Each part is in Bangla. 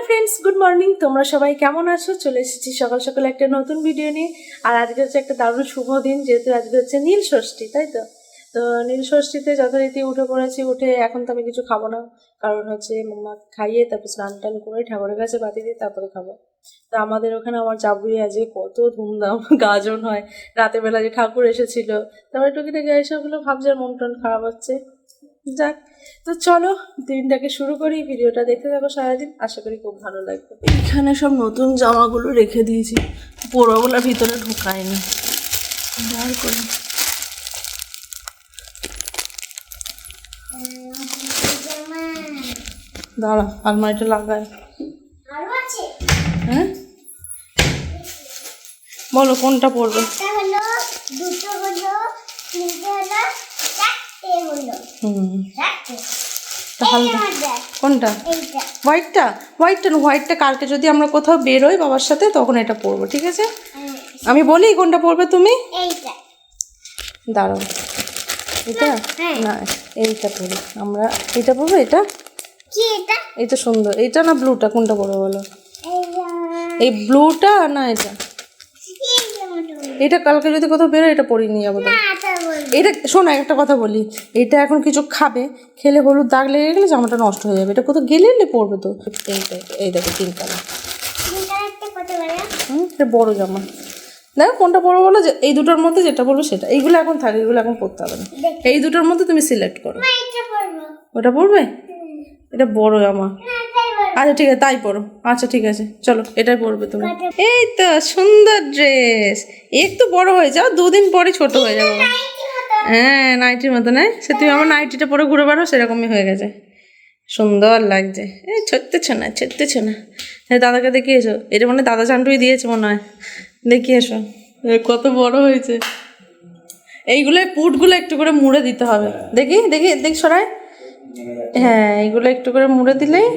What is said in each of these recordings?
Hello friends, good morning. তোমরা সবাই কেমন আছো? চলে এসেছি সকাল সকাল একটা নতুন ভিডিও নিয়ে। আর আজকে হচ্ছে একটা দারুণ শুভ দিন, যেহেতু আজকে হচ্ছে নীল ষষ্ঠী, তাই তো? তো নীল ষষ্ঠীতে যথারীতি উঠে পড়েছি, উঠে এখন তো আমি কিছু খাব না। কারণ হচ্ছে মাম্মা খাইয়ে তারপর স্নান টান করে ঠাকুরের কাছে বাতি দিয়ে তারপরে খাব। তো আমাদের ওখানে আমার চাবুই আছে, কত ধুমধাম, গাজন হয়। রাতের বেলা যে ঠাকুর এসেছিল, তারপরে টুকিটাকি এসবগুলো ভাবছি মন টন খারাপ হচ্ছে। যাক তো চলো দিনটাকে শুরু করি ভিডিওটা দেখতে থাকো সারাদিন আশা করি খুব ভালো লাগবে। এখানে সব নতুন জামাগুলো রেখে দিয়েছি পোড়াগুলো ভিতরে ঢুকায়নি। বার করি। দাঁড়া আলমারিটা লাগায় হ্যাঁ? বলো কোনটা পড়বে দুটো হলো তিনটে হলো চারটে হলো হুম চারটে তাহলে কোনটা? হোয়াইটটা? হোয়াইটটা হোয়াইটটা কালকে যদি আমরা কোথাও বেরোই বাবার সাথে তখন এটা পরবো ঠিক আছে? আমি বলি কোনটা পরবে তুমি? দাঁড়াও। এটা হ্যাঁ। না এইটা পরি। আমরা এটা পরবো এটা? এটা সুন্দর। এটা না ব্লুটা? কোনটা পরবো বলো? এই ব্লুটা না এটা? এটা কালকে যদি কোথাও বেরো এটা পরে নিয়ে যাব এটা শোনো একটা কথা বলি। এটা এখন কিছু খাবে খেলে হলুদ দাগ লেগে গেলে জামাটা নষ্ট হয়ে যাবে। এটা কোথাও গেলে এলে পরবে তো। এই দেখো তিন কালার। হুম এটা বড় জামা। দেখো কোনটা বড় বলো যে এই দুটোর মধ্যে যেটা বলব সেটা। এইগুলো এখন থাকে এগুলো এখন পরতে হবে না। এই দুটোর মধ্যে তুমি সিলেক্ট করো। ওটা পরবে? হুম, এটা বড় জামা। বলব আচ্ছা ঠিক আছে, তাই পরো। আচ্ছা ঠিক আছে, চলো, এটাই পরবে তুমি। এই তো, সুন্দর ড্রেস একটু বড় হয়ে যাও, দুদিন পরে ছোট হয়ে যাব। হ্যাঁ নাইটির মতো নয় সে তুমি আমার নাইটিটা পরে ঘুরে বেড়ো সেরকমই হয়ে গেছে। সুন্দর লাগছে। এই ছোট্ট ছোনা ছোট্ট ছোনা। হ্যাঁ দাদাকে দেখিয়ে এসো এটা মানে দাদা চান্টুই দিয়েছে মনে হয়। দেখিয়ে এসো কত বড় হয়েছে। এইগুলো পুটগুলো একটু করে মুড়ে দিতে হবে। দেখি দেখি, দেখ সরাই। হ্যাঁ এইগুলো একটু করে মুড়ে দিলেই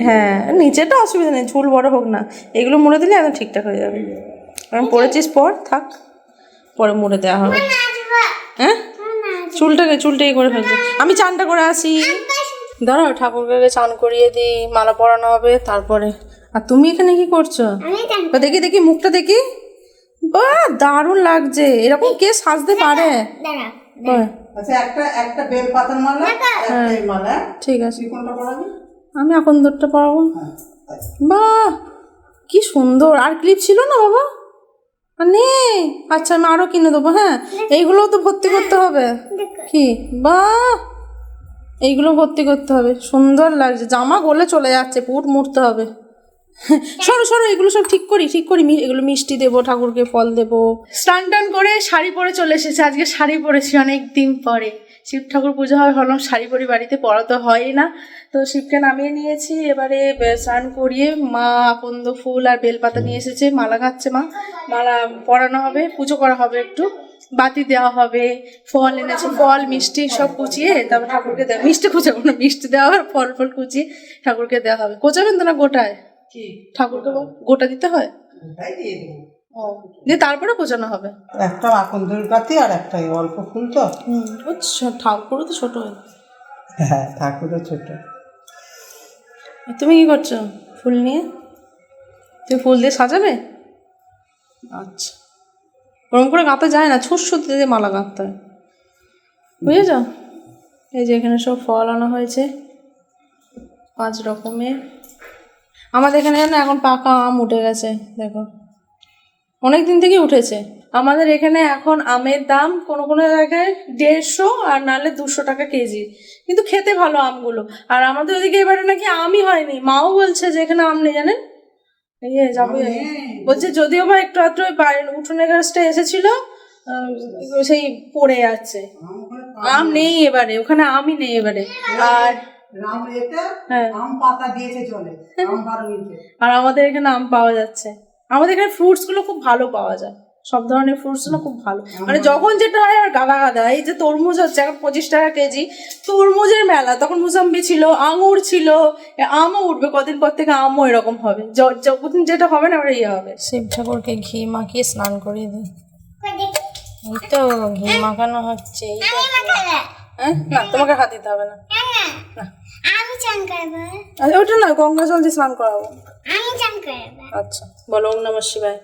হ্যাঁ নিচেটা অসুবিধা নেই চুল বড় হোক না এগুলো মুড়ে দিলে একদম ঠিকঠাক হয়ে যাবে। কারণ পড়েছিস পর থাক পরে মুড়ে দেওয়া হবে। হ্যাঁ? চুলটাকে চুলটাই করে ফেলছে। আমি চানটা করে আসি। দাঁড়াও ঠাকুরকে চান করিয়ে দিই মালা পরানো হবে তারপরে আর তুমি এখানে কি করছ? দেখি দেখি মুখটা দেখি। বাহ দারুণ লাগছে। এরকম কে সাজতে পারে? আচ্ছা একটা একটা বেল পাতার মালা একটা এই মালা। ঠিক আছে। তুই কোনটা পড়াবি আমি এখন দূরটা পরাবো। হ্যাঁ। বাহ কি সুন্দর। আর ক্লিপ ছিল না বাবা? নেই। আচ্ছা আমি আরও কিনে দেবো হ্যাঁ? এইগুলোও তো ভর্তি করতে হবে। কি? বাহ এইগুলো ভর্তি করতে হবে। সুন্দর লাগছে। জামা গলে চলে যাচ্ছে পুট মুড়তে হবে। সরো সরো, এগুলো সব ঠিক করি ঠিক করি। এগুলো মিষ্টি দেবো, ঠাকুরকে ফল দেবো। স্নান টান করে শাড়ি পরে চলে এসেছে। আজকে শাড়ি পরেছি অনেক দিন পরে। শিব ঠাকুর পুজো হয়, ভাবলাম শাড়ি পরি বাড়িতে, পরা তো হয়ই না। তো শিবকে নামিয়ে নিয়েছি, এবারে স্নান করিয়ে মা আকন্দ ফুল আর বেলপাতা নিয়ে এসেছে। মালা খাচ্ছে মা। মালা পরানো হবে, পুজো করা হবে একটু। বাতি দেওয়া হবে, ফল এনেছে, ফল, মিষ্টি সব কুচিয়ে তারপর ঠাকুরকে দেওয়া মিষ্টি কুচাবো না, মিষ্টি দেওয়া হবে, ফল ফল কুচিয়ে ঠাকুরকে দেওয়া হবে। কোচাবেন তো না গোটায়? ঠাকুরকে গোটা দিতে হয়? দিয়ে তারপরে কোচানো হবে। একটা আকন্দর কাতি আর একটা অল্প ফুল তো। ঠাকুরও তো ছোট হ্যাঁ ঠাকুরের ছোট। তুমি কি করছ ফুল নিয়ে? তুমি ফুল দিয়ে সাজাবে? আচ্ছা। ওরকম করে গাঁথা যায় না ছুট ছুট দিয়ে মালা গাঁথতে হয়। বুঝেছ? এই যে এখানে সব ফল আনা হয়েছে। পাঁচ রকমের। আমাদের এখানে যেন এখন পাকা আম উঠে গেছে, দেখো। অনেক দিন থেকেই উঠেছে। আমাদের এখানে এখন আমের দাম কোনো কোনো জায়গায় দেড়শো আর নাহলে দুশো টাকা কেজি। কিন্তু খেতে ভালো আমগুলো। আর আমাদের ওদিকে এবারে নাকি আমই হয়নি। মাও বলছে যে এখানে আম নেই, জানেন? এই যে যাব বলছে যদিও বা একটু ওই বাইরের উঠোনের গাছটা এসেছিল সেই পড়ে যাচ্ছে আম নেই এবারে, ওখানে আমই নেই এবারে। আর রাম হ্যাঁ। আম পাতা দিয়েছে জলে আম বারো আর আমাদের এখানে আম পাওয়া যাচ্ছে। আমাদের এখানে ফ্রুটসগুলো খুব ভালো পাওয়া যায়। সব ধরনের ফ্রুটসগুলো খুব ভালো। মানে যখন যেটা হয় আর গাদা গাদা এই যে তরমুজ হচ্ছে এখন পঁচিশ টাকা কেজি তরমুজের মেলা তখন মুসাম্বি ছিল আঙুর ছিল আমও উঠবে কদিন পর থেকে আমও এরকম হবে। য- যখন যেটা হবে না ওরা ইয়ে হবে। শিব ঠাকুরকে ঘি মাখিয়ে স্নান করিয়ে দিই। এই তো ঘি মাখানো হচ্ছে হ্যাঁ? না তোমাকে হাত দিতে হবে না না। না। আমি চান করব। আরে ওটা না গঙ্গা জল দিয়ে স্নান করাবো। আমি চান করব। আচ্ছা বলো ওম নমঃ শিবায়।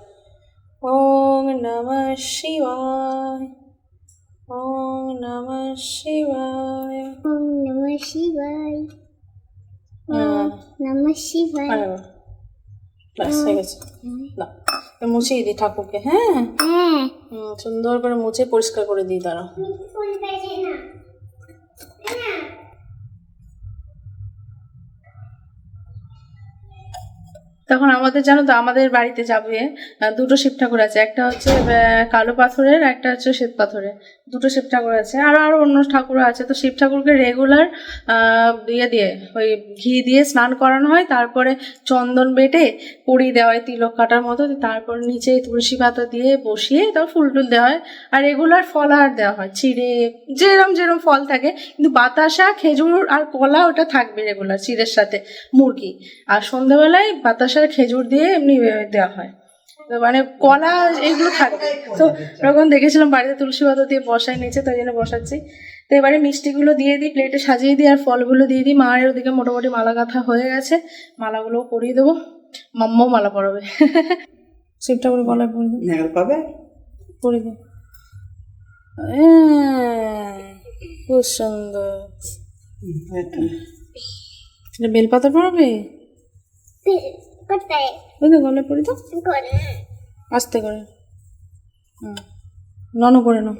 ওম নমঃ শিবায়। ওম নমঃ শিবায়। ওম নমঃ শিবায়। হ্যাঁ, নমঃ শিবায়। ব্যাস হয়ে গেছে। না মুছিয়ে দিই ঠাকুরকে হ্যাঁ? হ্যাঁ। হুম, সুন্দর করে মুছে পরিষ্কার করে দিই তারা তখন আমাদের, জানো তো, আমাদের বাড়িতে যাবে দুটো শিব ঠাকুর আছে। একটা হচ্ছে কালো পাথরের, একটা হচ্ছে শ্বেত পাথরের। দুটো শিব ঠাকুর আছে। আরও আরও অন্য ঠাকুর আছে। তো শিব ঠাকুরকে রেগুলার ইয়ে দিয়ে, ওই ঘি দিয়ে স্নান করানো হয়। তারপরে চন্দন বেটে পুড়ি দেওয়া হয় তিলক কাটার মতো। তারপর নিচে তুলসী পাতা দিয়ে বসিয়ে তারপর ফুল টুল দেওয়া হয়। আর রেগুলার ফলাহার দেওয়া হয়। চিড়ে, যেরম যেরম ফল থাকে। কিন্তু বাতাসা, খেজুর আর কলা ওটা থাকবে রেগুলার চিড়ের সাথে। মুরগি। আর সন্ধ্যাবেলায় বাতাসার খেজুর দিয়ে এমনি দেওয়া হয়। তো মানে কলা এগুলো থাকে। তো ওরকম দেখেছিলাম বাড়িতে তুলসী পাতা দিয়ে বসাই নিয়েছে তাই জন্য বসাচ্ছি। তো এবারে মিষ্টিগুলো দিয়ে দিই প্লেটে সাজিয়ে দিই আর ফলগুলো দিয়ে দিই। মায়ের ওদিকে মোটামুটি মালা গাঁথা হয়ে গেছে। মালাগুলো পরিয়ে দেবো। মাম্মাও মালা পরাবে। শিবটা করে গলায় নেগাল পাবে? পরিয়ে দে হ্যাঁ, খুব সুন্দর। এটা। বেলপাতা পড়াবে কোথায় ওই তো গলায় তো করে। আস্তে করে। হুম। নন করে নাও।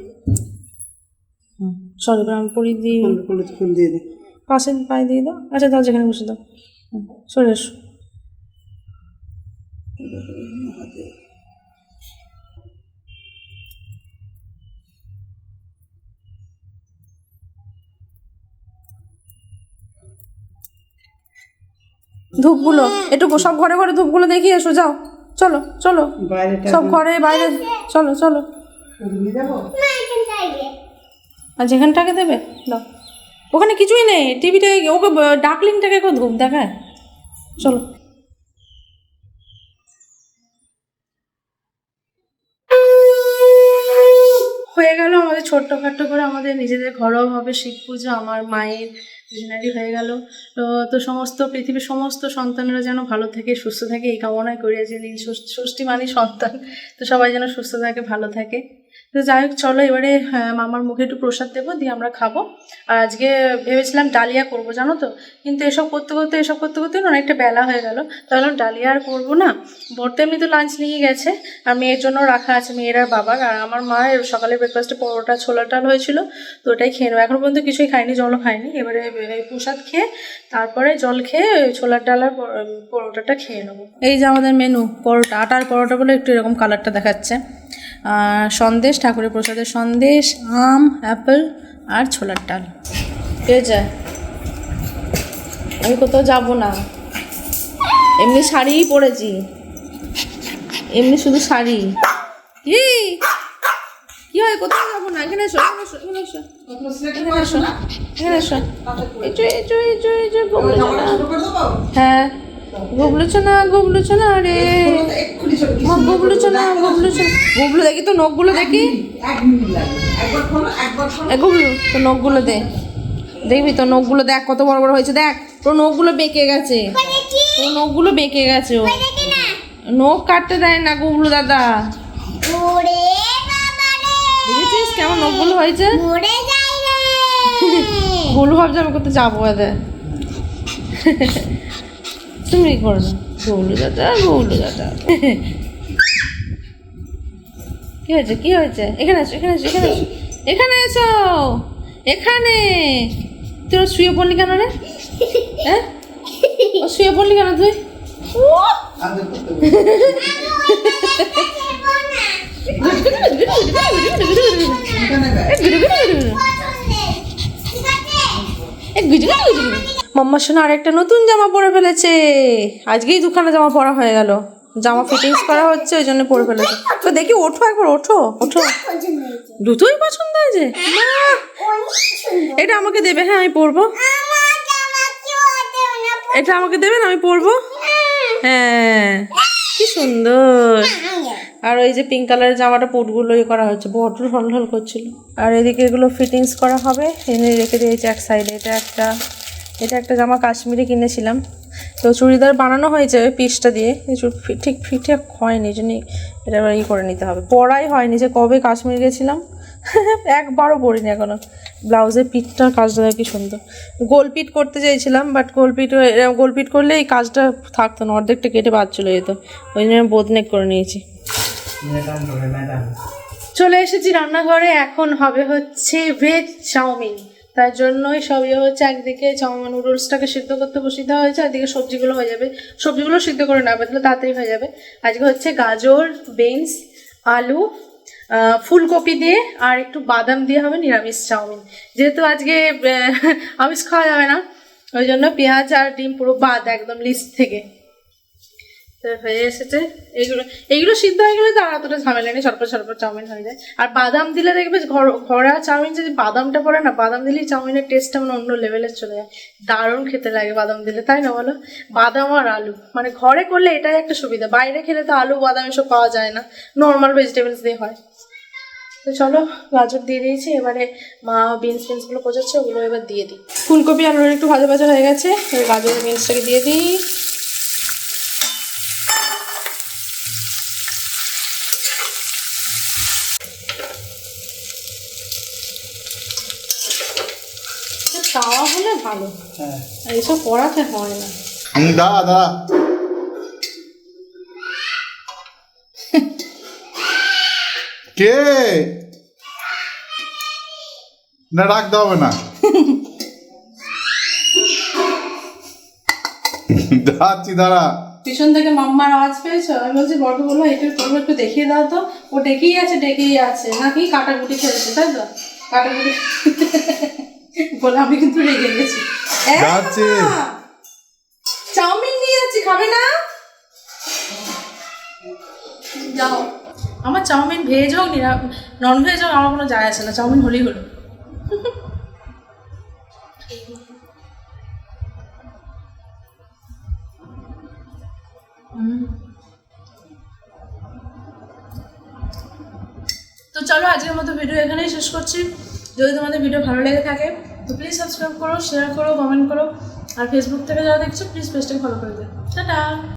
হুম সরি আমি পড়ি দিই। ফুল দিয়ে দিই পাশে পায়ে দিয়ে দাও। আচ্ছা দাও যেখানে বসে দাও। হুম, সরে এসো। ধূপগুলো। একটু সব ঘরে ঘরে ধূপগুলো দেখিয়ে এসো যাও। চলো চলো। সব ঘরে বাইরে চলো চলো। দিয়ে দেবো থেকে আর যেখানটাকে দেবে দাও। ওখানে কিছুই নেই। টিভিটা ওকে ডাকলিংটাকে কেউ ধূপ দেখায়। চলো। ছোট্টখাট্ট করে আমাদের নিজেদের ঘরোয়াভাবে শিব পুজো আমার মায়ের দুজনেরই হয়ে গেল। তো সমস্ত পৃথিবীর সমস্ত সন্তানরা যেন ভালো থাকে, সুস্থ থাকে, এই কামনায় করি। যে ষষ্ঠী মানে সন্তান। তো সবাই যেন সুস্থ থাকে, ভালো থাকে। তো যাই হোক, চলো এবারে মামার মুখে একটু প্রসাদ দেবো, দিয়ে আমরা খাব। আর আজকে ভেবেছিলাম ডালিয়া করব, জানো তো? কিন্তু এসব করতে করতে, এসব করতে করতে অনেকটা বেলা হয়ে গেল। তাহলে ডালিয়া আর করব না। তো এমনি তো লাঞ্চ নিয়ে গেছে, আর মেয়ের জন্য রাখা আছে, মেয়ের আর বাবার। আর আমার মা সকালে ব্রেকফাস্টে পরোটা ছোলা ডাল হয়েছিল, তো ওটাই খেয়ে নেব। এখন পর্যন্ত কিছুই খাইনি, জলও খাইনি। এবারে প্রসাদ খেয়ে, তারপরে জল খেয়ে ছোলার ডাল আর পরোটাটা খেয়ে নেব। এই যে আমাদের মেনু পরোটা। আটার পরোটা বলে একটু এরকম কালারটা দেখাচ্ছে। সন্দেশ, ঠাকুরের প্রসাদের সন্দেশ, আম, অ্যাপেল আর ছোলার ডাল। ঠিক আছে আমি কোথাও যাব না। এমনি শাড়িই পরেছি। এমনি শুধু শাড়ি। কি? কি হয়? কোথাও যাব না। এখানে এখানে এসো এখানে এসো। এখানে এসো এখানে এসো। হ্যাঁ। গুবলুছো না গুবলুছো না রে। এক্ষুনি শুরু মা গুবলুছো না গুবলুছো না গুবলু দেখি তো নখগুলো দেখি। এক মিনিট লাগবে। একবার খোলো একবার খোলো। এ গুবলু তো নখগুলো দে। দেখবি তো নখগুলো দেখ কত বড় বড় হয়েছে। দেখ তোর নখগুলো বেঁকে গেছে। তোর নখগুলো বেঁকে গেছে ও। নখ কাটতে দেয় না গুবলু দাদা। ওরে বাবা রে দেখেছিস কেমন নখগুলো হয়েছে? মরে যাই রে। গুলু ভাবছে আমি করতে যাব এদের। তুমি করো না। গৌলু দাদা গৌলু দাদা। কি হয়েছে কি হয়েছে? এখানে এসো এখানে এসো এখানে এসো এখানে এসো! এখানে! তোর শুয়ে পড়লি কেন রে? হ্যাঁ? ও শুয়ে পড়লি কেন তুই? আদর করতে হবে। মাম্মা শোনা, আরেকটা নতুন জামা পরে ফেলেছে। আজকেই দুখানা জামা পরা হয়ে গেল। জামা ফিটিংস করা হচ্ছে, ওই জন্য পরে ফেলেছে। তো দেখি, ওঠো একবার, ওঠো ওঠো। দুটোই পছন্দ হয়েছে? এটা আমাকে দেবে হ্যাঁ আমি পরবো। এটা আমাকে দেবেন আমি পরবো? হ্যাঁ কি সুন্দর। আর ওই যে পিঙ্ক কালারের জামাটা পুটগুলো ইয়ে করা হচ্ছে বড্ড হল হল করছিল। আর এদিকে এগুলো ফিটিংস করা হবে, এনে রেখে দিয়েছে এক সাইডে এটা একটা। এটা একটা জামা কাশ্মীরে কিনেছিলাম। তো চুড়িদার বানানো হয়েছে পিসটা দিয়ে। ঠিক ঠিকঠাক হয়নি এই জন্যই এটা এবার ই করে নিতে হবে। পরাই হয়নি যে কবে কাশ্মীর গেছিলাম। একবারও পরিনি এখনও ব্লাউজের পিঠটার কাজটা কি সুন্দর। গোলপিট করতে চাইছিলাম বাট গোল পিট গোল পিট করলে এই কাজটা থাকতো না অর্ধেকটা কেটে বাদ চলে যেত। ওই জন্য আমি বোধনেক করে নিয়েছি। চলে এসেছি রান্নাঘরে। এখন হবে হচ্ছে ভেজ চাউমিন। তার জন্যই সব ইয়ে হচ্ছে, একদিকে চাউমিন নুডলসটাকে সিদ্ধ করতে বসিয়ে দেওয়া হয়েছে একদিকে সবজিগুলো হয়ে যাবে। সবজিগুলো সিদ্ধ করে নেওয়া তাহলে তাড়াতাড়ি হয়ে যাবে। আজকে হচ্ছে গাজর, বিনস, আলু ফুলকপি দিয়ে, আর একটু বাদাম দিয়ে হবে নিরামিষ চাউমিন। যেহেতু আজকে আমিষ খাওয়া যাবে না, ওই জন্য পেঁয়াজ আর ডিম পুরো বাদ একদম লিস্ট থেকে। হয়ে এসেছে। এইগুলো এইগুলো সিদ্ধ হয়ে গেলে তো আর অতটা ঝামেলা নেই, সরপর সরপর চাউমিন হয়ে যায়। আর বাদাম দিলে দেখবে ঘর চাউমিন যদি বাদামটা পড়ে না, বাদাম দিলেই চাউমিনের টেস্টটা মানে অন্য লেভেলে চলে যায়। দারুণ খেতে লাগে বাদাম দিলে, তাই না বলো? বাদাম আর আলু মানে ঘরে করলে এটাই একটা সুবিধা। বাইরে খেলে তো আলু, বাদাম এসব পাওয়া যায় না। নর্মাল ভেজিটেবলস দিয়ে হয়। তো চলো, গাজর দিয়ে দিয়েছি, এবারে মা বিনস ফিনসগুলো কোচাচ্ছে, ওগুলো এবার দিয়ে দিই। ফুলকপি আলুর একটু ভাজা ভাজা হয়ে গেছে, এবার গাজরের বিনসটাকে দিয়ে দিই। এটা তাওয়া হলে ভালো। হ্যাঁ। এইসব করাতে হয় না। দাঁড়া দাঁড়া। কে? না রাখতে হবে না। যাচ্ছি দাঁড়া। পিছন থেকে মাম্মার আওয়াজ পেয়েছ? আমি বলছি বড়কে বলল একটু করব একটু দেখিয়ে দাও তো। ও ডেকেই আছে ডেকেই আছে। নাকি কাটাকুটি খেলছে তাই তো? কাটাকুটি বলে আমি কিন্তু রেগে গেছি। চাউমিন নিয়ে যাচ্ছি খাবে না? যাও। আমার চাউমিন ভেজ হোক নিরা নন ভেজ হোক আমার কোনো যায় আসে না। চাউমিন হলেই হলো। তো চলো, আজকের মতো ভিডিও এখানেই শেষ করছি। যদি তোমাদের ভিডিও ভালো লেগে থাকে, তো প্লিজ সাবস্ক্রাইব করো শেয়ার করো কমেন্ট করো। আর ফেসবুক থেকে যারা দেখছ প্লিজ পেজটাকে ফলো করে দিও। টাটা!